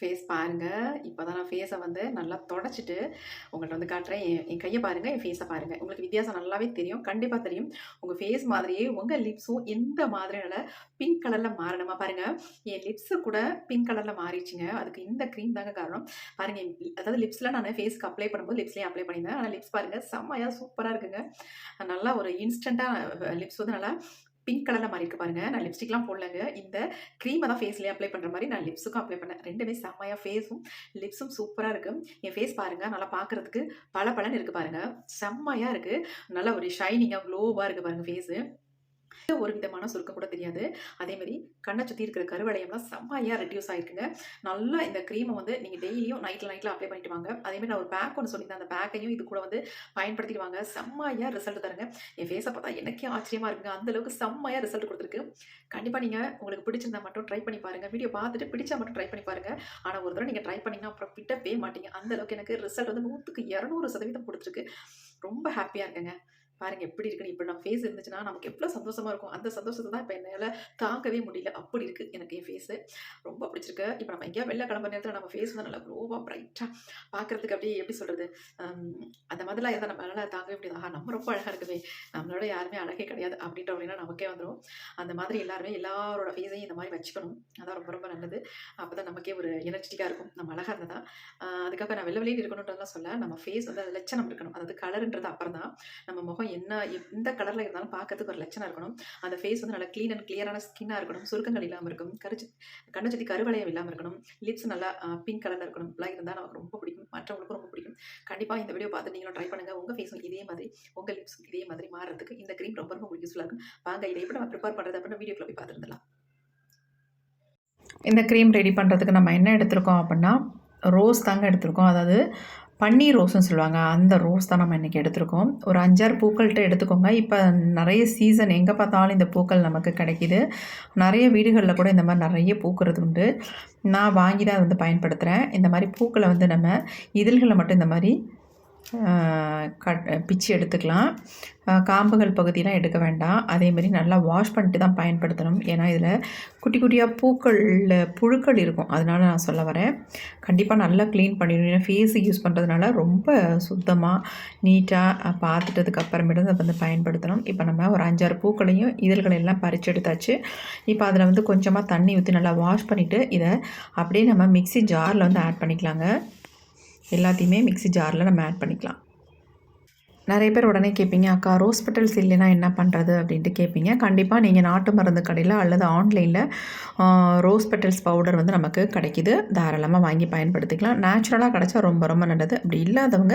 Face பாருங்கள் இப்போ தான் நான் ஃபேஸை வந்து நல்லா தொடச்சிட்டு, உங்கள்கிட்ட வந்து காட்டுறேன். என் என் கையை பாருங்கள் என் ஃபேஸை பாருங்கள் உங்களுக்கு வித்தியாசம் நல்லாவே தெரியும். கண்டிப்பாக தெரியும். உங்கள் ஃபேஸ் மாதிரியே உங்கள் லிப்ஸும் எந்த மாதிரியான பிங்க் கலரில் மாறணுமா பாருங்கள் என் லிப்ஸு கூட பிங்க் கலரில் மாறிடுச்சுங்க. அதுக்கு இந்த க்ரீம் தாங்க காரணம். பாருங்கள் என் அதாவது லிப்ஸில் நான் ஃபேஸ்க்கு அப்ளை பண்ணும்போது லிப்ஸ்லேயே அப்ளை பண்ணியிருந்தேன். ஆனால் லிப்ஸ் பாருங்கள் செம்மையாக சூப்பராக இருக்குங்க. நல்லா ஒரு இன்ஸ்டண்ட்டாக லிப்ஸ் வந்து நல்லா பிங்க் கலர்ல மாறியிருக்கு பாருங்க. நான் லிப்ஸ்டிக்லாம் போடலங்க. இந்த க்ரீமை தான் ஃபேஸ்லேயே அப்ளை பண்ணுற மாதிரி நான் லிப்ஸுக்கும் அப்ளை பண்ணேன். ரெண்டுமே செம்மையாக ஃபேஸும், லிப்ஸும் சூப்பராக இருக்குது என் ஃபேஸ் பாருங்கள் நல்லா பார்க்கறதுக்கு பலன் இருக்குது பாருங்கள் செம்மையாக இருக்குது நல்லா ஒரு ஷைனிங்காக க்ளோவாக இருக்குது பாருங்கள் ஃபேஸு. ஒரு விதமான சுருக்கம் கூட தெரியாது. அதேமாரி கண்ணை சுத்தி இருக்கிற கருவளையம்லாம் செம்மையா ரெடியூஸ் ஆயிருக்குங்க. நல்லா இந்த க்ரீமை வந்து நீங்க டெய்லியும் நைட்ல நைட்ல அப்ளை பண்ணிட்டு வாங்க. அதேமாரி நான் ஒரு பேக் ஒன்று சொல்லியிருந்தேன். அந்த பேக்கையும் இது கூட வந்து பயன்படுத்திட்டு வாங்க. செம்மையா ரிசல்ட் தருங்க. என் ஃபேஸை பார்த்தா எனக்கே ஆச்சரியமா இருக்குங்க. அந்த அளவுக்கு செம்மையா ரிசல்ட் கொடுத்துருக்கு கண்டிப்பா நீங்க உங்களுக்கு பிடிச்சிருந்தா மட்டும் ட்ரை பண்ணி பாருங்க. வீடியோ பார்த்துட்டு பிடிச்சா மட்டும் ட்ரை பண்ணி பாருங்க. ஆனா ஒரு தடவை நீங்க ட்ரை பண்ணீங்கன்னா அப்புறம் விடவே மாட்டீங்க. அந்த அளவுக்கு எனக்கு ரிசல்ட் வந்து நூற்றுக்கு இரநூறு சதவீதம் கொடுத்துருக்கு ரொம்ப ஹாப்பியாக இருக்கேங்க. பாருங்க எப்படி இருக்குன்னு. இப்போ நான் ஃபேஸ் இருந்துச்சுன்னா நமக்கு எவ்வளோ சந்தோஷமா இருக்கும். அந்த சந்தோஷத்தை தான் இப்போ என்னால் தாங்கவே முடியல. அப்படி இருக்கு எனக்கு என் ஃபேஸு. ரொம்ப பிடிச்சிருக்கு. இப்போ நம்ம எங்கேயாவது வெளில கிளம்புற நேரத்தில் நம்ம ஃபேஸ் வந்து நல்லா க்ளோவா, ப்ரைட்டாக பார்க்கறதுக்கு அப்படியே எப்படி சொல்றது? அந்த மாதிரிலாம் இருந்தா நம்மளால் தாங்கவே முடியாது. ஆஹா! நம்ம ரொம்ப அழகாக இருக்கவே! நம்மளோட யாருமே அழகே கிடையாது. அப்படின்ற அப்படின்னா நமக்கே வந்துடும் அந்த மாதிரி எல்லாருமே எல்லாரோட ஃபேஸையும் இந்த மாதிரி வச்சுக்கணும். அதான் ரொம்ப ரொம்ப நல்லது. அப்போ தான் நமக்கே ஒரு எனர்ஜெட்டிக்கா இருக்கும். நம்ம அழகாக இருந்தா தான். அதுக்காக நான் வெளில வெளியே இருக்கணுன்றதெல்லாம் சொல்ல நம்ம ஃபேஸ் வந்து அது லட்சணம் இருக்கணும். அதாவது கலருன்றது அப்புறம் தான். நம்ம முகம் என்ன எந்த கலர்ல இருந்தாலும் பார்க்கறதுக்கு ஒரு லட்சணம் இருக்கணும். அந்த ஃபேஸ் வந்து நல்லா க்ளீன் அண்ட் கிளியரான ஸ்கின்னாக இருக்கணும். சுருக்கங்கள் இல்லாமல் இருக்கும் கருச்சு கண்ண சுத்தி கருவளையம் இல்லாமல் இருக்கணும். லிப்ஸ் நல்லா பிங்க் கலர்ல இருக்கணும். இப்படிலாம் இருந்தால் நமக்கு ரொம்ப பிடிக்கும். மற்றவங்களுக்கும் ரொம்ப பிடிக்கும். கண்டிப்பாக இந்த வீடியோ பார்த்து நீங்களும் ட்ரை பண்ணுங்கள் உங்கள் ஃபேஸும் இதே மாதிரி, உங்கள் லிப்ஸும் இதே மாதிரி மாறுறதுக்கு இந்த க்ரீம் ரொம்ப ரொம்ப உங்களுக்கு இருக்கும். வாங்க இதை எப்படி நம்ம ப்ரிப்பேர் பண்ணுறது அப்படின்னு வீடியோக்குள்ள போய் பார்த்து இந்த க்ரீம் ரெடி பண்ணுறதுக்கு நம்ம என்ன எடுத்திருக்கோம் அப்படின்னா, ரோஸ் தாங்க எடுத்திருக்கோம். அதாவது பன்னீர் ரோஸ்னு சொல்லுவாங்க. அந்த ரோஸ் தான் நம்ம இன்றைக்கி எடுத்திருக்கோம். ஒரு அஞ்சாறு பூக்கள்கிட்ட எடுத்துக்கோங்க. இப்போ நிறைய சீசன் எங்கே பார்த்தாலும் இந்த பூக்கள் நமக்கு கிடைக்கிது நிறைய வீடுகளில் கூட இந்த மாதிரி நிறைய பூக்கிறது உண்டு. நான் வாங்கி தான் வந்து பயன்படுத்துகிறேன் இந்த மாதிரி பூக்களை வந்து நம்ம இதழ்களை மட்டும் இந்த மாதிரி கட் பிச்சு எடுத்துக்கலாம். காம்புகள் பகுதியெலாம் எடுக்க வேண்டாம். அதேமாரி நல்லா வாஷ் பண்ணிட்டு தான் பயன்படுத்தணும். ஏன்னா இதில் குட்டி குட்டியாக பூக்களில் புழுக்கள் இருக்கும். அதனால நான் சொல்ல வரேன். கண்டிப்பாக நல்லா க்ளீன் பண்ணிடணும். ஏன்னா ஃபேஸுக்கு யூஸ் பண்ணுறதுனால ரொம்ப சுத்தமாக நீட்டாக பார்த்துட்டதுக்கு அப்புறமேட்டு வந்து பயன்படுத்தணும். இப்போ நம்ம ஒரு 5, 6 பூக்களையும் இதழ்களையெல்லாம் எல்லாம் எடுத்தாச்சு. இப்போ அதில் வந்து கொஞ்சமாக தண்ணி ஊற்றி நல்லா வாஷ் பண்ணிவிட்டு இதை அப்படியே நம்ம மிக்ஸி ஜாரில் வந்து ஆட் பண்ணிக்கலாங்க. எல்லாத்தையுமே மிக்ஸி ஜாரில் நம்ம ஆட் பண்ணிக்கலாம். நிறைய பேர் உடனே கேட்பீங்க, "அக்கா ரோஸ் பெட்டல்ஸ் இல்லைன்னா என்ன பண்ணுறது அப்படின்ட்டு கேட்பீங்க. கண்டிப்பாக நீங்கள் நாட்டு மருந்து கடையில் அல்லது ஆன்லைனில் ரோஸ் பெட்டல்ஸ் பவுடர் வந்து நமக்கு கிடைக்குது. தாராளமாக வாங்கி பயன்படுத்திக்கலாம். நேச்சுரலாக கிடச்சா ரொம்ப ரொம்ப நல்லது. அப்படி இல்லாதவங்க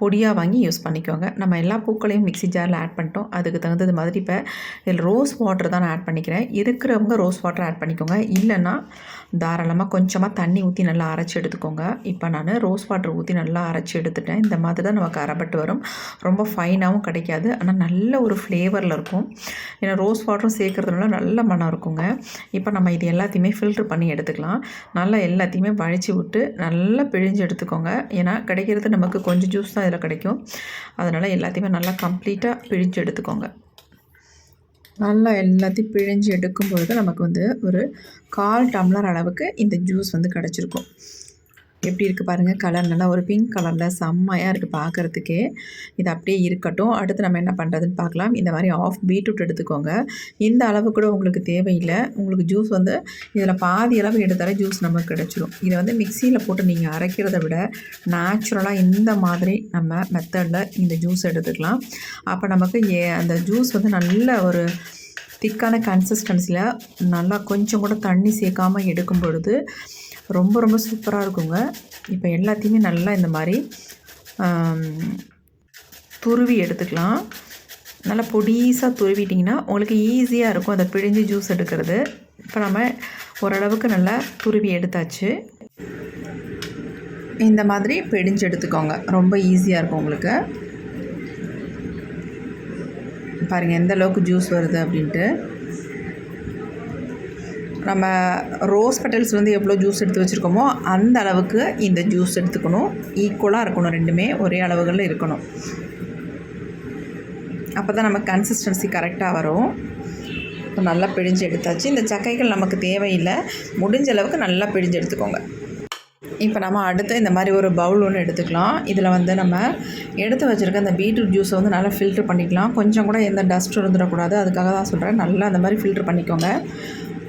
பொடியாக வாங்கி யூஸ் பண்ணிக்கோங்க. நம்ம எல்லா பூக்களையும் மிக்ஸி ஜாரில் ஆட் பண்ணிட்டோம். அதுக்கு தகுந்தது மாதிரி இப்போ இதில் ரோஸ் வாட்டர் தான் நான் ஆட் பண்ணிக்கிறேன். இருக்கிறவங்க ரோஸ் வாட்டர் ஆட் பண்ணிக்கோங்க. இல்லைன்னா தாராளமாக கொஞ்சமாக தண்ணி ஊற்றி நல்லா அரைச்சி எடுத்துக்கோங்க. இப்போ நான் ரோஸ் வாட்டர் ஊற்றி நல்லா அரைச்சி எடுத்துட்டேன். இந்த மாதிரி தான் நமக்கு அரைப்பட்டு வரும். ரொம்ப ஃபைனாகவும் கிடைக்காது. ஆனால் நல்ல ஒரு ஃப்ளேவரில் இருக்கும். ஏன்னா ரோஸ் வாட்டரும் சேர்க்குறதுனால நல்ல மணம் இருக்குங்க. இப்போ நம்ம இது எல்லாத்தையுமே ஃபில்ட்ரு பண்ணி எடுத்துக்கலாம். நல்லா எல்லாத்தையுமே வழிச்சு விட்டு நல்லா பிழிஞ்சு எடுத்துக்கோங்க. ஏன்னா கிடைக்கிறது நமக்கு கொஞ்சம் ஜூஸ் தான் இதில் கிடைக்கும். அதனால் எல்லாத்தையுமே நல்லா கம்ப்ளீட்டாக பிழிஞ்சு எடுத்துக்கோங்க. நல்லா எல்லாத்தையும் பிழிஞ்சு எடுக்கும் பொழுது நமக்கு வந்து ஒரு 1/4 டம்ளர் அளவுக்கு இந்த ஜூஸ் வந்து கிடச்சிருக்கும் எப்படி இருக்குது பாருங்கள் கலர் நல்லா ஒரு பிங்க் கலரில் செம்மையாக இருக்குது பார்க்குறதுக்கே இது அப்படியே இருக்கட்டும். அடுத்து நம்ம என்ன பண்ணுறதுன்னு பார்க்கலாம். இந்த மாதிரி ஆஃப் பீட்ரூட் எடுத்துக்கோங்க. இந்த அளவு கூட உங்களுக்கு தேவையில்லை உங்களுக்கு ஜூஸ் வந்து இதில் பாதி அளவு எடுத்தாலே ஜூஸ் நமக்கு கிடச்சிடும் இதை வந்து மிக்சியில் போட்டு நீங்கள் அரைக்கிறத விட நேச்சுரலாக இந்த மாதிரி நம்ம மெத்தடில் இந்த ஜூஸ் எடுத்துக்கலாம். அப்போ நமக்கு ஏ அந்த ஜூஸ் வந்து நல்ல ஒரு திக்கான கன்சிஸ்டன்சியில் நல்லா கொஞ்சம் கூட தண்ணி சேர்க்காமல் எடுக்கும் பொழுது ரொம்ப ரொம்ப சூப்பராக இருக்குங்க. இப்போ எல்லாத்தையுமே நல்லா இந்த மாதிரி துருவி எடுத்துக்கலாம். நல்லா பொடிசாக துருவிட்டிங்கன்னா உங்களுக்கு ஈஸியாக இருக்கும் அந்த பிழிஞ்சு ஜூஸ் எடுக்கிறது. இப்போ நம்ம ஓரளவுக்கு நல்லா துருவி எடுத்தாச்சு. இந்த மாதிரி பிழிஞ்சு எடுத்துக்கோங்க. ரொம்ப ஈஸியாக இருக்கும் உங்களுக்கு. பாருங்கள் எந்த அளவுக்கு ஜூஸ் வருது அப்படின்ட்டு. நம்ம ரோஸ் பெட்டல்ஸ் வந்து எவ்வளோ ஜூஸ் எடுத்து வச்சுருக்கோமோ அந்த அளவுக்கு இந்த ஜூஸ் எடுத்துக்கணும். ஈக்குவலாக இருக்கணும் ரெண்டுமே ஒரே அளவுகளில் இருக்கணும். அப்போ தான் நம்ம கன்சிஸ்டன்சி கரெக்டாக வரும். இப்போ நல்லா பிழிஞ்சு எடுத்தாச்சு. இந்த சக்கைகள் நமக்கு தேவையில்லை முடிஞ்ச அளவுக்கு நல்லா பிழிஞ்சு எடுத்துக்கோங்க. இப்போ நம்ம அடுத்து இந்த மாதிரி ஒரு பவுல் ஒன்று எடுத்துக்கலாம் இதில் வந்து நம்ம எடுத்து வச்சுருக்க அந்த பீட்ரூட் ஜூஸை வந்து நல்லா ஃபில்ட்ரு பண்ணிக்கலாம் கொஞ்சம் கூட எந்த டஸ்ட் இருந்துடக்கூடாது அதுக்காக தான் சொல்கிறேன் நல்லா அந்த மாதிரி ஃபில்ட்ரு பண்ணிக்கோங்க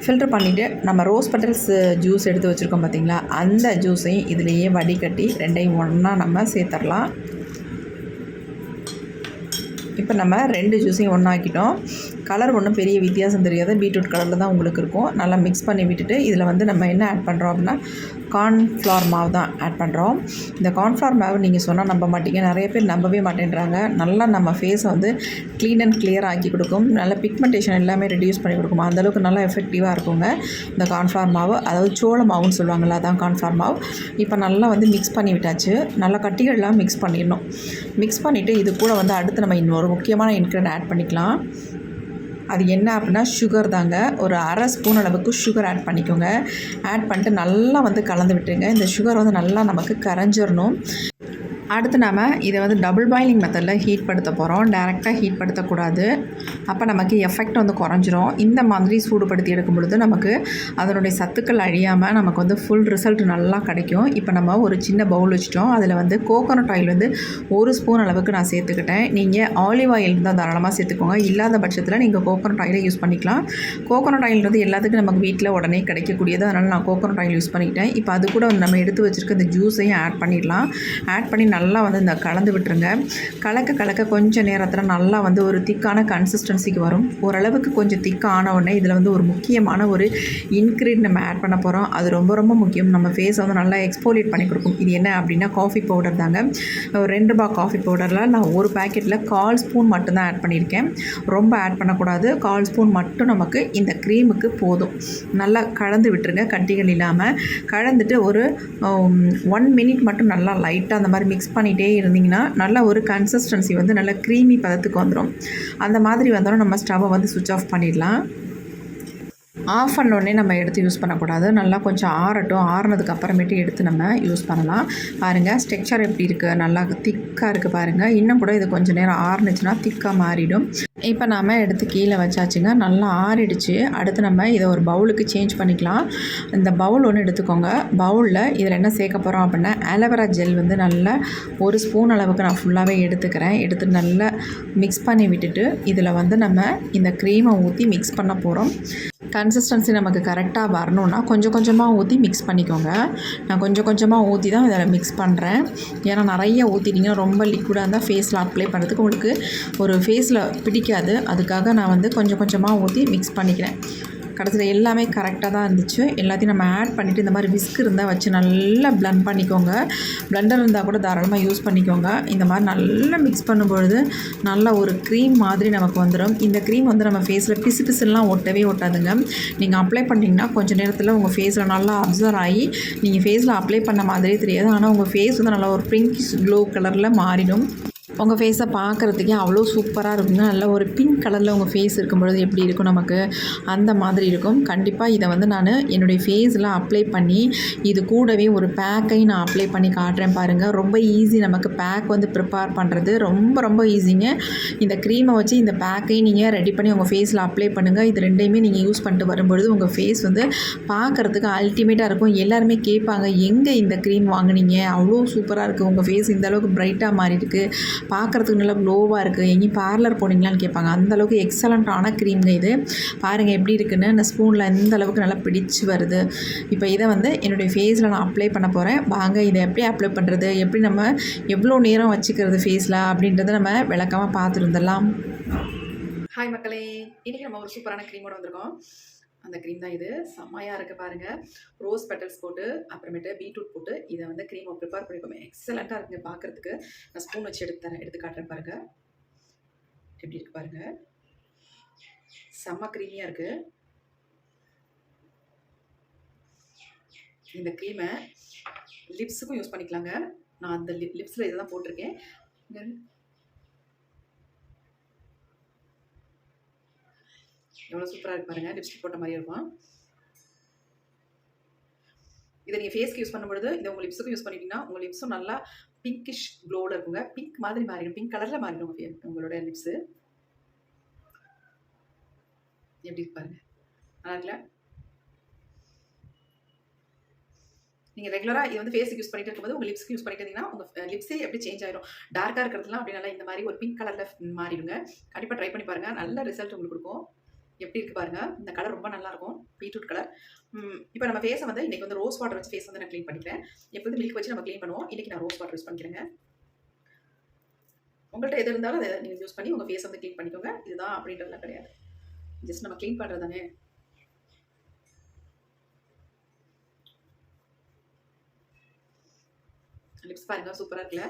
ஃபில்டர் பண்ணிவிட்டு நம்ம ரோஸ் பெட்டல்ஸ் ஜூஸ் எடுத்து வச்சுருக்கோம் பார்த்திங்களா அந்த ஜூஸையும் இதுலேயே வடிகட்டி ரெண்டையும் ஒன்றா நம்ம சேர்த்துடலாம் இப்போ நம்ம ரெண்டு ஜூஸையும் ஒன்றாக்கிட்டோம் கலர் ஒன்றும் பெரிய வித்தியாசம் தெரியாது. பீட்ரூட் கலரில் தான் உங்களுக்கு இருக்கும். நல்லா மிக்ஸ் பண்ணி விட்டுட்டு இதில் வந்து நம்ம என்ன ஆட் பண்ணுறோம் அப்படின்னா கார்ன்ஃப்ளவர் மாவு தான் ஆட் பண்ணுறோம் இந்த கார்ன்ஃப்ளவர் மாவு நீங்கள் சொன்னால் நம்ப மாட்டீங்க. நிறைய பேர் நம்பவே மாட்டேன்றாங்க. நல்லா நம்ம ஃபேஸை வந்து க்ளீன் அண்ட் கிளியர் ஆக்கி கொடுக்கும். நல்ல பிக்மெண்டேஷன் எல்லாமே ரெடியூஸ் பண்ணி கொடுக்கும். அந்தளவுக்கு நல்லா எஃபெக்டிவாக இருக்குங்க இந்த கார்ன்ஃப்ளவர் மாவு. அதாவது சோள மாவுன்னு சொல்லுவாங்கள்ல அதான் கார்ன்ஃப்ளவர் மாவு. இப்போ நல்லா வந்து மிக்ஸ் பண்ணி விட்டாச்சு. நல்லா கட்டிகள்லாம் மிக்ஸ் பண்ணிடணும். மிக்ஸ் பண்ணிவிட்டு இது கூட வந்து அடுத்து நம்ம இன்னொரு முக்கியமான இன்க்ரீடியன்ட் ஆட் பண்ணிக்கலாம். அது என்ன அப்படின்னா சுகர் தாங்க. ஒரு அரை ஸ்பூன் அளவுக்கு சுகர் ஆட் பண்ணிக்கோங்க. ஆட் பண்ணிட்டு நல்லா வந்து கலந்து விட்டுருங்க. இந்த சுகர் வந்து நல்லா நமக்கு கரைஞ்சிடணும் அடுத்து நாம் இதை வந்து டபுள் பாயிலிங் மெத்தடில் ஹீட் படுத்த போகிறோம் டேரெக்டாக ஹீட் படுத்தக்கூடாது. அப்போ நமக்கு எஃபெக்ட் வந்து குறைஞ்சிரும். இந்த மாதிரி சூடுபடுத்தி எடுக்கும் பொழுது நமக்கு அதனுடைய சத்துக்கள் அழியாமல் நமக்கு வந்து ஃபுல் ரிசல்ட் நல்லா கிடைக்கும். இப்போ நம்ம ஒரு சின்ன பவுல் வச்சுட்டோம். அதில் வந்து கோகோனட் ஆயில் வந்து ஒரு ஸ்பூன் அளவுக்கு நான் சேர்த்துக்கிட்டேன். நீங்கள் ஆலிவ் ஆயில் இருந்தால் தாராளமாக சேர்த்துக்கோங்க. இல்லாத பட்சத்தில் நீங்கள் கோகோனட் ஆயிலை யூஸ் பண்ணிக்கலாம். கோகோனட் ஆயில்ன்றது எல்லாத்துக்கும் நமக்கு வீட்டில் உடனே கிடைக்கக்கூடியது. அதனால் நான் கோகோனட் ஆயில் யூஸ் பண்ணிக்கிட்டேன். இப்போ அது கூட நம்ம எடுத்து வச்சுருக்க இந்த ஜூஸையும் ஆட் பண்ணிடலாம். ஆட் பண்ணி நல்லா நல்லா வந்து இந்த கலந்து விட்டுருங்க. கலக்க கலக்க கொஞ்சம் நேரத்தில் நல்லா வந்து ஒரு திக்கான கன்சிஸ்டன்சிக்கு வரும். ஓரளவுக்கு கொஞ்சம் திக்கான உடனே இதில் வந்து ஒரு முக்கியமான ஒரு இன்க்ரீட் நம்ம ஆட் பண்ண போகிறோம் அது ரொம்ப ரொம்ப முக்கியம். நம்ம ஃபேஸை வந்து நல்லா எக்ஸ்போலியேட் பண்ணி கொடுக்கும். இது என்ன அப்படின்னா காஃபி பவுடர் தாங்க. ஒரு ரெண்டு பா காஃபி பவுடரில் நான் ஒரு பேக்கெட்டில் கால் ஸ்பூன் மட்டும்தான் ஆட் பண்ணியிருக்கேன். ரொம்ப ஆட் பண்ணக்கூடாது. கால் ஸ்பூன் மட்டும் நமக்கு இந்த க்ரீமுக்கு போதும். நல்லா கலந்து விட்டுருங்க. கட்டிகள் இல்லாமல் கலந்துட்டு ஒரு ஒன் மினிட் மட்டும் நல்லா லைட்டாக அந்த மாதிரி மிக்ஸ் பண்ணிகிட்டே இருந்தீங்கன்னா நல்ல ஒரு கன்சிஸ்டன்சி வந்து நல்ல க்ரீமி பதத்துக்கு வந்துடும் அந்த மாதிரி வந்தாலும் நம்ம ஸ்டவ்வை வந்து சுவிட்ச் ஆஃப் பண்ணிடலாம். ஆஃப் பண்ணோடனே நம்ம எடுத்து யூஸ் பண்ணக்கூடாது. நல்லா கொஞ்சம் ஆறட்டும். ஆறுனதுக்கு அப்புறமேட்டு எடுத்து நம்ம யூஸ் பண்ணலாம். பாருங்கள் ஸ்ட்ரக்சர் எப்படி இருக்குது நல்லா திக்காக இருக்குது பாருங்கள் இன்னும் கூட இது கொஞ்சம் நேரம் ஆறுனுச்சுன்னா திக்காக மாறிடும். இப்போ நாம் எடுத்து கீழே வச்சாச்சுங்க. நல்லா ஆறிடுச்சு. அடுத்து நம்ம இதை ஒரு பவுலுக்கு சேஞ்ச் பண்ணிக்கலாம். இந்த பவுல் ஒன்று எடுத்துக்கோங்க. பவுலில் இதில் என்ன சேர்க்க போகிறோம் அப்படின்னா ஆலோவேரா ஜெல் வந்து நல்லா ஒரு ஸ்பூன் அளவுக்கு நான் ஃபுல்லாகவே எடுத்துக்கிறேன். எடுத்து நல்லா மிக்ஸ் பண்ணி விட்டுட்டு இதில் வந்து நம்ம இந்த க்ரீமை ஊற்றி மிக்ஸ் பண்ண போகிறோம் கன்சிஸ்டன்சி நமக்கு கரெக்டாக வரணுன்னா கொஞ்சம் கொஞ்சமாக ஊற்றி மிக்ஸ் பண்ணிக்கோங்க. நான் கொஞ்சம் கொஞ்சமாக ஊற்றி தான் இதில் மிக்ஸ் பண்ணுறேன் ஏன்னா நிறைய ஊற்றிட்டிங்கன்னா ரொம்ப லிக்விடாக இருந்தால் ஃபேஸில் அப்ளை பண்ணுறதுக்கு உங்களுக்கு ஒரு ஃபேஸில் பிடிக்காது. அதுக்காக நான் வந்து கொஞ்சம் கொஞ்சமாக ஊற்றி மிக்ஸ் பண்ணிக்கிறேன். கடைசியில் எல்லாமே கரெக்டாக தான் இருந்துச்சு. எல்லாத்தையும் நம்ம ஆட் பண்ணிவிட்டு இந்த மாதிரி விஸ்க் இருந்தால் வச்சு நல்லா பிளண்ட் பண்ணிக்கோங்க. பிளண்டர் இருந்தால் கூட தாராளமாக யூஸ் பண்ணிக்கோங்க. இந்த மாதிரி நல்லா மிக்ஸ் பண்ணும்பொழுது நல்ல ஒரு க்ரீம் மாதிரி நமக்கு வந்துடும் இந்த க்ரீம் வந்து நம்ம ஃபேஸில் பிசு பிசுலாம் ஒட்டவே ஒட்டாதுங்க. நீங்கள் அப்ளை பண்ணிங்கன்னா கொஞ்சம் நேரத்தில் உங்கள் ஃபேஸில் நல்லா அப்சர்வ் ஆகி நீங்கள் ஃபேஸில் அப்ளை பண்ண மாதிரியே தெரியாது. ஆனால் உங்கள் ஃபேஸ் வந்து நல்லா ஒரு பிங்க் க்ளோ கலரில் மாறிடும். உங்கள் ஃபேஸை பார்க்குறதுக்கே அவ்வளோ சூப்பராக இருக்குங்க நல்ல ஒரு பிங்க் கலரில் உங்கள் ஃபேஸ் இருக்கும்பொழுது எப்படி இருக்கும் நமக்கு? அந்த மாதிரி இருக்கும். கண்டிப்பாக இதை வந்து நான் என்னுடைய ஃபேஸில் அப்ளை பண்ணி இது கூடவே ஒரு பேக்கையும் நான் அப்ளை பண்ணி காட்டுறேன் பாருங்கள் ரொம்ப ஈஸி நமக்கு பேக் வந்து ப்ரிப்பேர் பண்ணுறது ரொம்ப ரொம்ப ஈஸிங்க இந்த க்ரீமை வச்சு இந்த பேக்கையும் நீங்கள் ரெடி பண்ணி உங்கள் ஃபேஸில் அப்ளை பண்ணுங்கள் இது ரெண்டையுமே நீங்கள் யூஸ் பண்ணிட்டு வரும்பொழுது உங்கள் ஃபேஸ் வந்து பார்க்குறதுக்கு அல்டிமேட்டாக இருக்கும். எல்லாருமே கேட்பாங்க எங்கே இந்த க்ரீம் வாங்குனீங்க? அவ்வளோ சூப்பராக இருக்குது உங்கள் ஃபேஸ் இந்தளவுக்கு ப்ரைட்டாக பிரைட்டாக மாறி இருக்குது பார்க்குறதுக்கு நல்லா க்ளோவாக இருக்குது எங்கேயும் பார்லர் போனீங்களான்னு கேட்பாங்க. அந்தளவுக்கு எக்ஸலண்ட்டான க்ரீம்ங்க இது. பாருங்கள் எப்படி இருக்குன்னு. அந்த ஸ்பூனில் எந்த அளவுக்கு நல்லா பிடிச்சி வருது. இப்போ இதை வந்து என்னுடைய ஃபேஸில் நான் அப்ளை பண்ண போகிறேன் வாங்க இதை எப்படி அப்ளை பண்ணுறது எப்படி நம்ம எவ்வளோ நேரம் வச்சுக்கிறது ஃபேஸில் அப்படின்றத நம்ம விளக்கமாக பார்த்துருந்துடலாம் ஹாய் மக்களே. இன்றைக்கி நம்ம ஒரு சூப்பரான க்ரீமோடு வந்திருக்கோம். அந்த க்ரீம் தான் இது. செம்மையாக இருக்குது பாருங்கள் ரோஸ் பெட்டல்ஸ் போட்டு அப்புறமேட்டு பீட்ரூட் போட்டு இதை வந்து க்ரீமை ப்ரிப்பேர் பண்ணிக்கோமே எக்ஸலண்ட்டாக இருக்குங்க பார்க்குறதுக்கு நான் ஸ்பூன் வச்சு எடுத்து தரேன். எடுத்து காட்டுறேன் பாருங்கள் எப்படி இருக்கு பாருங்கள் செம்ம க்ரீமியாக இருக்குது இந்த க்ரீமை லிப்ஸுக்கும் யூஸ் பண்ணிக்கலாங்க. நான் அந்த லிப் லிப்ஸில் இதை தான் போட்டிருக்கேன். எவ்வளோ சூப்பராக இருக்கு பாருங்கள் லிப்ஸ்டிக் போட்ட மாதிரி இருக்கும். இதை நீங்கள் ஃபேஸ்க்கு யூஸ் பண்ணும்பொழுது இதை உங்கள் லிப்ஸுக்கும் யூஸ் பண்ணிட்டீங்கன்னா உங்கள் லிப்ஸும் நல்லா பிங்கிஷ் க்ளோவில் இருக்குங்க. பிங்க் மாதிரி மாறிடும். பிங்க் கலரில் மாறிடும் உங்க- உங்களோட லிப்ஸு எப்படி இருப்பாருங்க பாருங்க. நல்லா இருக்குல்ல? நீங்கள் ரெகுலராக இது வந்து ஃபேஸுக்கு யூஸ் பண்ணிட்டு இருக்கும்போது உங்கள் லிப்ஸ்க்கு யூஸ் பண்ணிட்டீங்கன்னா உங்கள் லிப்ஸே எப்படி சேஞ்ச் ஆயிடும் டார்க்காக இருக்கிறதுலாம் அப்படி நல்லா இந்த மாதிரி ஒரு பிங்க் கலரில் மாறிடுங்க. கண்டிப்பாக ட்ரை பண்ணி பாருங்கள் நல்ல ரிசல்ட் உங்களுக்கு கொடுக்கும். எப்படி இருக்கு பாருங்க. இந்த கலர் ரொம்ப நல்லா இருக்கும் பீட்ரூட் கலர் இப்போ நம்ம ஃபேஸை வந்து இன்னைக்கு வந்து ரோஸ் வாட்டர் வச்சு ஃபேஸ் வந்து நான் க்ளீன் பண்ணிக்கிறேன். எப்போ வந்து மில்க் வச்சு நம்ம க்ளீன் பண்ணுவோம். இன்னைக்கு நான் ரோஸ் வாட்டர் யூஸ் பண்ணிக்கிறேங்க. உங்கள்கிட்ட எது இருந்தாலும் அதை நீங்கள் யூஸ் பண்ணி உங்கள் ஃபேஸ் வந்து க்ளீன் பண்ணிக்கோங்க. இதுதான் அப்படின்றதுலாம் கிடையாது. ஜஸ்ட் நம்ம க்ளீன் பண்ணுறது தானே லிப்ஸ் பாருங்க சூப்பராக இருக்குல்ல.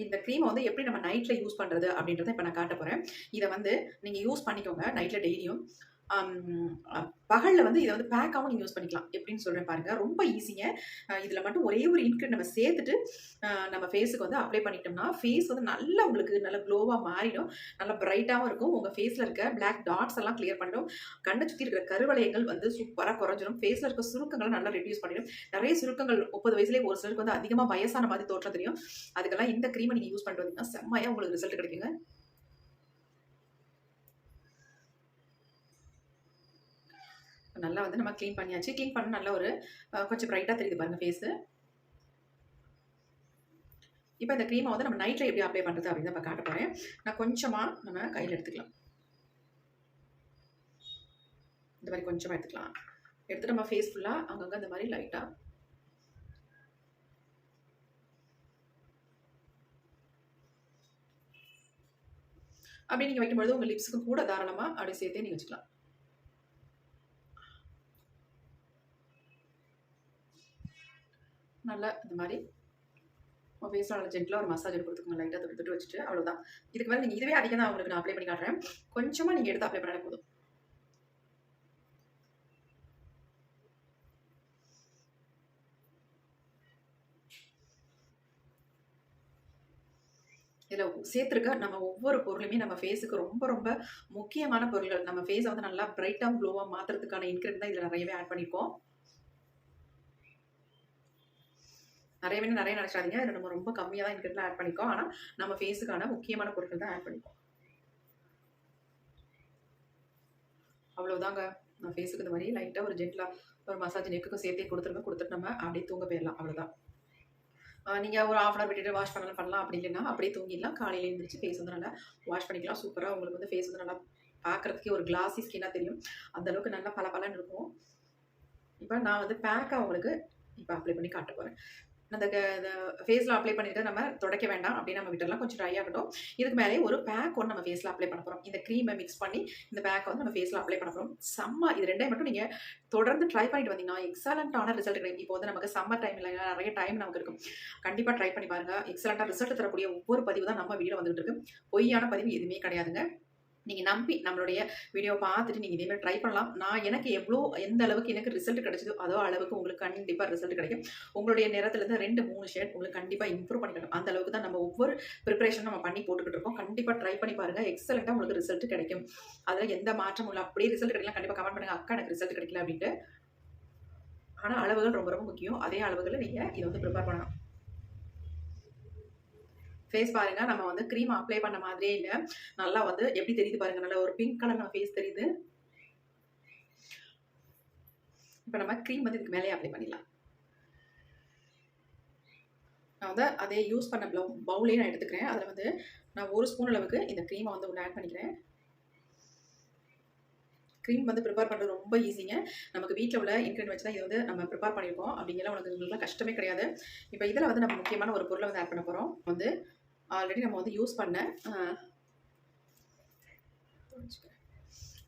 இந்த க்ரீமை வந்து எப்படி நம்ம நைட்டில் யூஸ் பண்ணுறது அப்படின்றத இப்போ நான் காட்ட போகிறேன் இதை வந்து நீங்கள் யூஸ் பண்ணிக்கோங்க நைட்டில் டெய்லியும் பகலில் வந்து இதை வந்து பேக்காகவும் நீங்கள் யூஸ் பண்ணிக்கலாம். எப்படின்னு சொல்கிறேன் பாருங்கள் ரொம்ப ஈஸிங்க இதில் மட்டும் ஒரே ஒரு இன்க்ரீட் நம்ம சேர்த்துட்டு நம்ம ஃபேஸுக்கு வந்து அப்ளை பண்ணிட்டோம்னா ஃபேஸ் வந்து நல்லா உங்களுக்கு நல்ல க்ளோவாக மாறிடும். நல்லா பிரைட்டாகவும் இருக்கும். உங்கள் ஃபேஸில் இருக்க பிளாக் டாட்ஸ் எல்லாம் கிளியர் பண்ணிடும். கண்ணை சுற்றி இருக்கிற கருவளையங்கள் வந்து சூப்பராக குறைஞ்சிடும் ஃபேஸில் இருக்க சுருக்கங்களை நல்லா ரெடியூஸ் பண்ணிடும். நிறைய சுருக்கங்கள் முப்பது வயசுலேயே ஒரு சிலருக்கு வந்து அதிகமாக வயசான மாதிரி தோற்றம் தெரியும். அதுக்கெல்லாம் இந்த க்ரீமை நீங்கள் யூஸ் பண்ணிட்டு வந்தீங்கன்னா செம்மையாக உங்களுக்கு ரிசல்ட் கிடைக்குங்க. நல்லா வந்து நம்ம க்ளீன் பண்ணியாச்சு. க்ளீன் பண்ண நல்ல ஒரு கொஞ்சம் ப்ரைட்டாக தெரியுது பாருங்கள் ஃபேஸு இப்போ இந்த க்ரீமை வந்து நம்ம நைட்டில் எப்படி அப்ளை பண்ணுறது அப்படின்னு நம்ம காட்ட போகிறேன் நான் கொஞ்சமாக நம்ம கையில் எடுத்துக்கலாம். இந்த மாதிரி கொஞ்சமாக எடுத்துக்கலாம். எடுத்துகிட்டு நம்ம ஃபேஸ் ஃபுல்லாக அங்கங்கே இந்த மாதிரி லைட்டாக அப்படி நீங்கள் வைக்கும்பொழுது உங்கள் லிப்ஸுக்கு கூட தாராளமாக அப்படி சேர்த்தே நீங்கள் வச்சுக்கலாம். நல்லா இந்த மாதிரி உங்கள் ஃபேஸில் நல்ல ஒரு மசாஜ் கொடுத்துக்கோங்க. லைட்டாக தொட்டு தொட்டு வச்சுட்டு அவ்வளோதான் இதுக்கு மேலே நீங்கள் இதுவே அதிகம் தான் உங்களுக்கு நான் அப்ளை பண்ணி காட்டுறேன். கொஞ்சமாக நீங்கள் எடுத்து அப்ளை பண்ணாலே போதும். இதில் சேர்த்துருக்க நம்ம ஒவ்வொரு பொருளுமே நம்ம ஃபேஸுக்கு ரொம்ப ரொம்ப முக்கியமான பொருள்கள். நம்ம ஃபேஸை வந்து நல்லா பிரைட்டாக க்ளோவாக மாற்றுறதுக்கான இன்க்ரீட் தான் இதில் நிறையவே ஆட் பண்ணியிருக்கோம். நிறைய வேணும் நிறைய நினச்சாதீங்க இதில் நம்ம ரொம்ப கம்மியாக தான் இன்க்ரீடியன்ட் ஆட் பண்ணிக்கோம். ஆனால் நம்ம ஃபேஸுக்கான முக்கியமான பொருட்கள் தான் ஆட் பண்ணிக்கோம். அவ்வளோதாங்க நான் ஃபேஸுக்கு இந்த மாதிரி லைட்டாக ஒரு ஜென்டிலாக ஒரு மசாஜ் நெக்குக்கும் சேர்த்தே கொடுத்துருங்க. கொடுத்துட்டு நம்ம அப்படியே தூங்க போயிடலாம். அவ்வளோதான் நீங்கள் ஒரு ஆஃப் அன் விட்டுட்டு வாஷ் பண்ணலாம் பண்ணலாம் அப்படி இல்லைன்னா அப்படியே தூங்கிடலாம். காலையில் எழுந்திரிச்சு ஃபேஸ் வந்து நல்லா வாஷ் பண்ணிக்கலாம். சூப்பராக உங்களுக்கு வந்து ஃபேஸ் வந்து நல்லா பார்க்குறதுக்கே ஒரு கிளாஸி ஸ்கின்னாக தெரியும். அந்த அளவுக்கு நல்லா பல பலன்னு இருக்கும். இப்போ நான் வந்து பேக்காக உங்களுக்கு இப்போ அப்ளை பண்ணி காட்ட போகிறேன் அந்த ஃபேஸில் அப்ளை பண்ணிட்டு நம்ம துடைக்க வேண்டாம் அப்படின்னு நம்ம விட்டுலாம் கொஞ்சம் ட்ரை ஆகட்டும். இதுக்கு மேலே ஒரு பேக் ஒன்று நம்ம ஃபேஸில் அப்ளை பண்ண போகிறோம் இந்த க்ரீமை மிக்ஸ் பண்ணி இந்த பேக்கை வந்து நம்ம ஃபேஸில் அப்ளை பண்ண போகிறோம் செம்ம இது ரெண்டையும் மட்டும் நீங்கள் தொடர்ந்து ட்ரை பண்ணிட்டு வந்தீங்கன்னா எக்ஸலண்ட்டான ரிசல்ட் கிடைக்கும். இப்போ வந்து நமக்கு சம்மர் டைமில் நிறைய டைம் நமக்கு இருக்கும். கண்டிப்பாக ட்ரை பண்ணி பாருங்க. எக்ஸலண்ட்டாக ரிசல்ட் தரக்கூடிய ஒவ்வொரு பதிவு தான் நம்ம வீடியோ வந்துகிட்டு இருக்கு. பொய்யான பதிவு எதுவுமே கிடையாதுங்க. நீங்கள் நம்பி நம்மளுடைய வீடியோ பார்த்துட்டு நீங்கள் இதேமாதிரி ட்ரை பண்ணலாம். நான் எனக்கு எவ்வளோ எந்த அளவுக்கு எனக்கு ரிசல்ட் கிடைச்சதோ அதோ அளவுக்கு உங்களுக்கு கண்டிப்பாக ரிசல்ட் கிடைக்கும். உங்களுடைய நேரத்துலேருந்து ரெண்டு மூணு ஷேட் உங்களுக்கு கண்டிப்பாக இம்ப்ரூவ் பண்ணிக்கணும். அந்த அளவுக்கு தான் நம்ம ஒவ்வொரு ப்ரிப்பரேஷன் நம்ம பண்ணி போட்டுக்கிட்டு இருக்கோம். கண்டிப்பாக ட்ரை பண்ணி பாருங்கள் எக்ஸலண்ட்டாக உங்களுக்கு ரிசல்ட் கிடைக்கும். அதில் எந்த மாற்றமும் இல்லை. அப்படியே ரிசல்ட் கிடைக்கலாம் கண்டிப்பாக கமெண்ட் பண்ணுங்கள் அக்கா எனக்கு ரிசல்ட் கிடைக்கல அப்படின்ட்டு. ஆனால் அளவுகள் ரொம்ப ரொம்ப முக்கியம். அதே அளவுகளில் நீங்கள் இதை வந்து ப்ரிப்பேர் பண்ணணும். ஃபேஸ் பாருங்க நம்ம வந்து க்ரீம் அப்ளை பண்ண மாதிரியே இல்லை. நல்லா வந்து எப்படி தெரியுது பாருங்க நல்லா ஒரு பிங்க் கலர் நம்ம ஃபேஸ் தெரியுது. இப்போ நம்ம க்ரீம் வந்து இதுக்கு மேலே அப்ளை பண்ணிடலாம். நான் வந்து அதே யூஸ் பண்ண ப்ளவு பவுலே நான் எடுத்துக்கிறேன். அதில் வந்து நான் ஒரு ஸ்பூன் அளவுக்கு இந்த க்ரீமை வந்து ஒன்று ஆட் பண்ணிக்கிறேன். க்ரீம் வந்து ப்ரிப்பேர் பண்ணுறது ரொம்ப ஈஸிங்க நமக்கு வீட்டில் உள்ள இன்க்ரீன் வச்சு தான் இது வந்து நம்ம ப்ரிப்பேர் பண்ணியிருக்கோம். அப்படிங்கிற உனக்கு உங்களுக்குலாம் கஷ்டமே கிடையாது. இப்போ இதில் வந்து நம்ம முக்கியமான ஒரு பொருளை வந்து ஆட் பண்ண போகிறோம் வந்து ஆல்ரெடி நம்ம வந்து யூஸ் பண்ண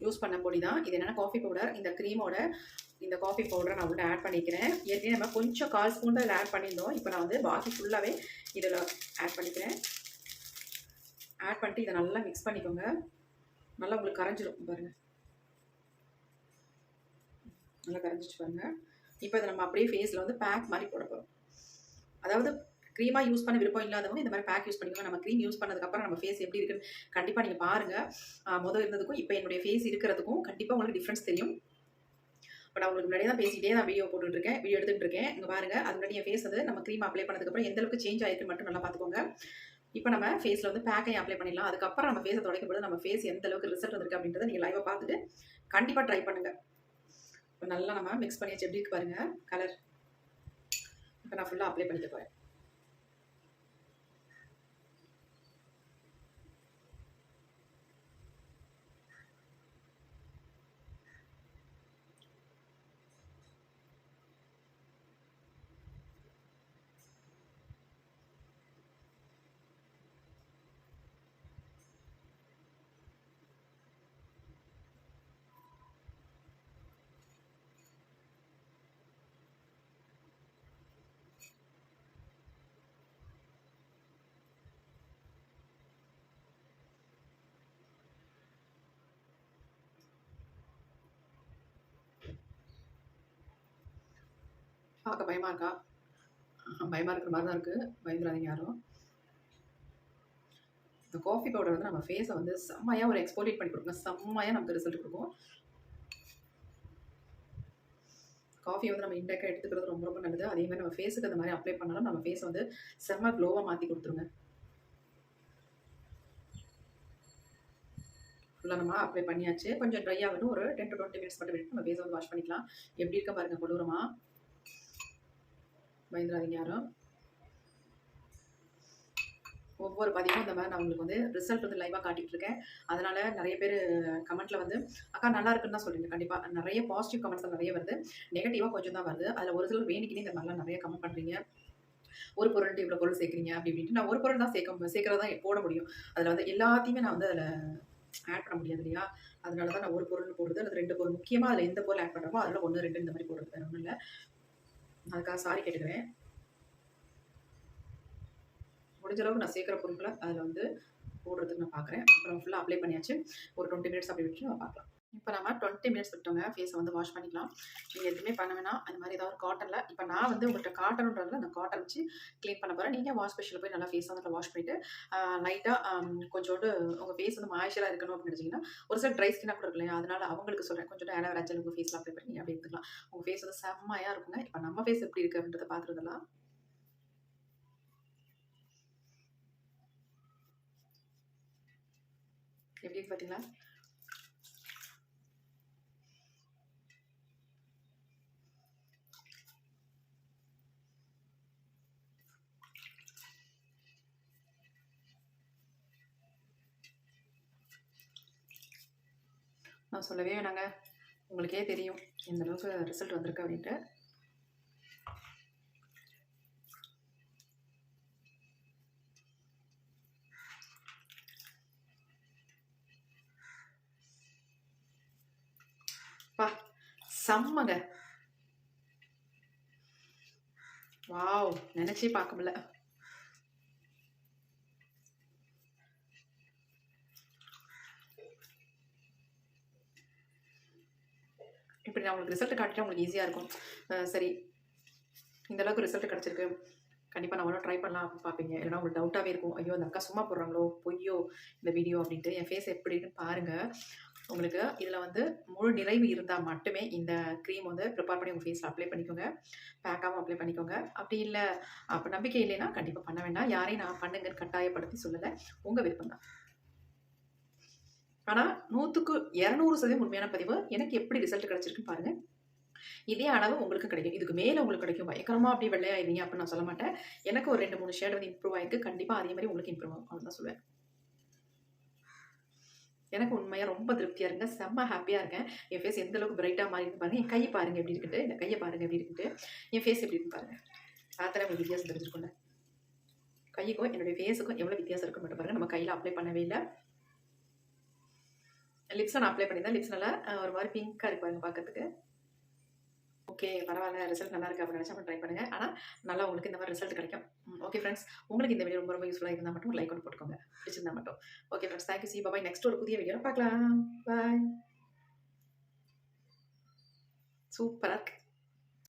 யூஸ் பண்ண பொடி தான். இது என்னென்னா காஃபி பவுடர் இந்த க்ரீமோட இந்த காஃபி பவுடரை நான் உள்ள ஆட் பண்ணிக்கிறேன். ஏற்கனவே நம்ம கொஞ்சம் கால் ஸ்பூன் தான் இதில் ஆட் பண்ணியிருந்தோம். இப்போ நான் வந்து பாக்கி ஃபுல்லாகவே இதில் ஆட் பண்ணிக்கிறேன். ஆட் பண்ணிட்டு இதை நல்லா மிக்ஸ் பண்ணிக்கோங்க. நல்லா உங்களுக்கு கரைஞ்சிரும். பாருங்கள் நல்லா கரைஞ்சிச்சு பாருங்கள் இப்போ இதை நம்ம அப்படியே ஃபேஸில் வந்து பேக் மாதிரி போட போகிறோம் அதாவது க்ரீமாக யூஸ் பண்ண விருப்பம் இல்லாதவங்க இந்த மாதிரி பேக் யூஸ் பண்ணிக்கோங்க. நம்ம க்ரீம் யூஸ் பண்ணதுக்கப்புறம் நம்ம ஃபேஸ் எப்படி இருக்குன்னு கண்டிப்பாக நீங்கள் பாருங்கள் முதல் இருந்ததுக்கும் இப்போ என்னுடைய ஃபேஸ் இருக்கிறதுக்கும் கண்டிப்பாக உங்களுக்கு டிஃப்ரென்ஸ் தெரியும். பட் அவங்களுக்கு முன்னாடி தான் பேசிகிட்டே நான் வீடியோ போட்டுட்டு இருக்கேன். வீடியோ எடுத்துகிட்டு இருக்கேன். இங்கே பாருங்க. அது முன்னாடி என் ஃபேஸ் வந்து நம்ம க்ரீம் அப்ளை பண்ணதுக்கப்புறம் எந்த அளவுக்கு சேஞ்ச் ஆயிருக்கு மட்டும் நல்லா பார்த்துக்கோங்க. இப்போ நம்ம ஃபேஸில் வந்து பேக்கையும் அப்ளை பண்ணிடலாம். அதுக்கப்புறம் நம்ம ஃபேஸை துடைக்கும் நம்ம ஃபேஸ் எந்த அளவுக்கு ரிசல்ட் வந்திருக்கு அப்படின்றத நீங்கள் லைவாக பார்த்துட்டு கண்டிப்பாக ட்ரை பண்ணுங்கள் இப்போ நல்லா நம்ம மிக்ஸ் பண்ணி வச்சு எப்படி இருக்கு பாருங்கள் கலர் இப்போ நான் ஃபுல்லாக அப்ளை பண்ணிக்க போகிறேன் பார்க்க பயமாக இருக்கா? பயமாக இருக்கிற மாதிரி தான் இருக்குது பயந்துடாதீங்க யாரும். இந்த காஃபி பவுடர் வந்து நம்ம ஃபேஸை வந்து செம்மையாக ஒரு எக்ஸ்போலியேட் பண்ணி கொடுக்கும். செம்மையாக நமக்கு ரிசல்ட் கொடுக்கும். காஃபி வந்து நம்ம இன்டேக்காக எடுத்துக்கிறது ரொம்ப ரொம்ப நல்லது. அதே மாதிரி நம்ம ஃபேஸுக்கு அந்த மாதிரி அப்ளை பண்ணாலும் நம்ம ஃபேஸ் வந்து செம்ம க்ளோவாக மாற்றி கொடுத்துருங்க. ஃபுல்லாக நம்ம அப்ளை பண்ணியாச்சு. கொஞ்சம் ட்ரை ஆகணும். ஒரு டென் டு டுவெண்ட்டி மினிட்ஸ் மட்டும் நம்ம ஃபேஸை வந்து வாஷ் பண்ணிக்கலாம். எப்படி இருக்க பாருங்கள் கொடூரமாக பயந்துடாதீங்க யாரும். ஒவ்வொரு பதிவும் இந்த மாதிரி நான் உங்களுக்கு வந்து ரிசல்ட் வந்து லைவாக காட்டிகிட்டு இருக்கேன். அதனால் நிறைய பேர் கமெண்ட்டில் வந்து அக்கா நல்லா இருக்குன்னு தான் கண்டிப்பாக நிறைய பாசிட்டிவ் கமெண்ட்ஸ் நிறைய வருது. நெகட்டிவாக கொஞ்சம் தான் வருது. அதில் ஒரு சிலர் வேணிக்கினே இந்த மாதிரிலாம் நிறைய கமெண்ட் பண்ணுறீங்க ஒரு பொருள்கிட்ட இவ்வளோ பொருள் சேர்க்குறீங்க அப்படி இப்படின்ட்டு நான் ஒரு பொருள் தான் சேர்க்க சேர்க்கறதா போட முடியும். அதில் வந்து எல்லாத்தையுமே நான் வந்து அதில் ஆட் பண்ண முடியாது இல்லையா? அதனால தான் நான் ஒரு பொருள் போடுறது அல்லது ரெண்டு பொருள். முக்கியமாக அதில் எந்த பொருள் ஆட் பண்ணுறோமோ அதில் ஒன்று ரெண்டு இந்த மாதிரி போடுறது ஒன்றும் இல்லை. அதுக்காக சாரி கேட்டுக்கிறேன். முடிஞ்ச அளவுக்கு நான் சேர்க்குற பொருட்களை அதில் வந்து போடுறதுக்கு நான் பார்க்குறேன் அப்புறம் ஃபுல்லாக அப்ளை பண்ணியாச்சு. ஒரு டுவெண்ட்டி மினிட்ஸ் அப்படி விட்டு நம்ம பார்க்கலாம். இப்போ நம்ம டுவெண்ட்டி மினிட்ஸ் விட்டோங்க. ஃபேஸை வந்து வாஷ் பண்ணிக்கலாம். நீங்கள் எதுவுமே பண்ண வேணாம். அந்த மாதிரி ஏதாவது ஒரு காட்டனில் இப்போ நான் வந்து உங்கள்கிட்ட காட்டனுன்றதில் அந்த காட்டன் வச்சு க்ளீன் பண்ண போகிறேன் நீங்கள் வாஷ் மிஷினில் போய் நல்லா ஃபேஸ் வந்து வாஷ் பண்ணிவிட்டு லைட்டாக கொஞ்சோண்டு உங்கள் ஃபேஸ் வந்து மாய்ச்சலாக இருக்கணும் அப்படின்னு நினச்சிங்கன்னா ஒரு சில ட்ரை ஸ்கின்னாக கூட இருக்கு இல்லையா அதனால் அவங்களுக்கு சொல்கிறேன் கொஞ்சம் ஆலோவேரா ஜெல் உங்கள் ஃபேஸில் அப்ளை பண்ணி அப்படி எடுத்துக்கலாம். உங்கள் ஃபேஸ் வந்து செம்மையாக இருக்குங்க. இப்போ நம்ம ஃபேஸ் எப்படி இருக்குது அப்படின்றத பார்த்துருந்தலாம் எப்படி பார்த்தீங்களா நான் சொல்லவே வேணாங்க. உங்களுக்கே தெரியும். இந்த அளவுக்கு ரிசல்ட் வந்திருக்கு அப்படின்ட்டு. பா செம்மங்க. வாவ் நினைச்சே பார்க்க முடியல. இப்படி நான் உங்களுக்கு ரிசல்ட் காட்டிட்டா உங்களுக்கு ஈஸியாக இருக்கும். சரி. இந்த அளவுக்கு ரிசல்ட் கிடச்சிருக்கு. கண்டிப்பாக நான் ட்ரை பண்ணலாம் அப்படின்னு பார்ப்பீங்க. இல்லைன்னா உங்களுக்கு டவுட்டாகவே இருக்கும். ஐயோ அந்த அக்கா சும்மா போடுறாங்களோ? பொய்யோ? இந்த வீடியோ அப்படின்ட்டு என் ஃபேஸ் எப்படின்னு பாருங்கள் உங்களுக்கு இதில் வந்து முழு நிறைவு இருந்தால் மட்டுமே இந்த க்ரீம் வந்து ப்ரிப்பேர் பண்ணி உங்கள் ஃபேஸில் அப்ளை பண்ணிக்கோங்க. பேக்காகவும் அப்ளை பண்ணிக்கோங்க. அப்படி இல்லை அப்போ நம்பிக்கை இல்லைன்னா கண்டிப்பாக பண்ண வேண்டாம். யாரையும் நான் பண்ணுங்கன்னு கட்டாயப்படுத்தி சொல்லலை. உங்கள் விருப்பம் தான் ஆனால் நூற்றுக்கு இரநூறு சதவீதம் உண்மையான பதிவு. எனக்கு எப்படி ரிசல்ட் கிடச்சிருக்குன்னு பாருங்கள் இதே அளவு உங்களுக்கு கிடைக்கும். இதுக்கு மேலே உங்களுக்கு கிடைக்கும். பயங்கரமாக அப்படியே வெள்ளையாயிருந்தீங்க அப்படின்னு நான் சொல்ல மாட்டேன். எனக்கு ஒரு ரெண்டு மூணு ஷேட் வந்து இம்ப்ரூவ் ஆயிருக்கு. கண்டிப்பாக அதே மாதிரி உங்களுக்கு இம்ப்ரூவ் ஆகும். தான் சொல்லுவேன். எனக்கு உண்மையாக ரொம்ப திருப்தியாக இருங்க. செம்ம ஹாப்பியாக இருக்கேன். என் ஃபேஸ் எந்த அளவுக்கு பிரைட்டாக மாறி பாருங்கள் பாருங்க. என் கை பாருங்க எப்படி இருக்குட்டு இந்த கையை பாருங்க எப்படி இருக்குட்டு என் ஃபேஸ் எப்படி இருக்கு பாருங்க. பார்த்தாலே உங்களுக்கு வித்தியாசம் தெரிஞ்சிருக்கும்ல. கைக்கும் என்னுடைய ஃபேஸுக்கும் எவ்வளோ வித்தியாசம் இருக்குன்னு மட்டும் பாருங்க. நம்ம கையில் அப்ளை பண்ணவே இல்லை. லிப்ஸ் நான் அப்ளை பண்ணியிருந்தேன். லிப்ஸ் நல்லா ஒரு மாதிரி பிங்காக இருக்கு பாருங்க பார்க்கறதுக்கு. ஓகே பரவாயில்ல ரிசல்ட் நல்லா இருக்கு அப்படின்னு நினச்சா ட்ரை பண்ணுங்க. ஆனால் நல்லா உங்களுக்கு இந்த மாதிரி ரிசல்ட் கிடைக்கும். ஓகே ஃப்ரெண்ட்ஸ் உங்களுக்கு இந்த வீடியோ ரொம்ப ரொம்ப யூஸ்ஃபுல்லாக இருந்தால் மட்டும் லைக் ஒன்று போட்டுக்கோங்க. பிடிச்சிருந்தா மட்டும். Okay friends thank you C bye next ஒரு புதிய வீடியோ பார்க்கலாம். பாய் சூப்பராக இருக்கு.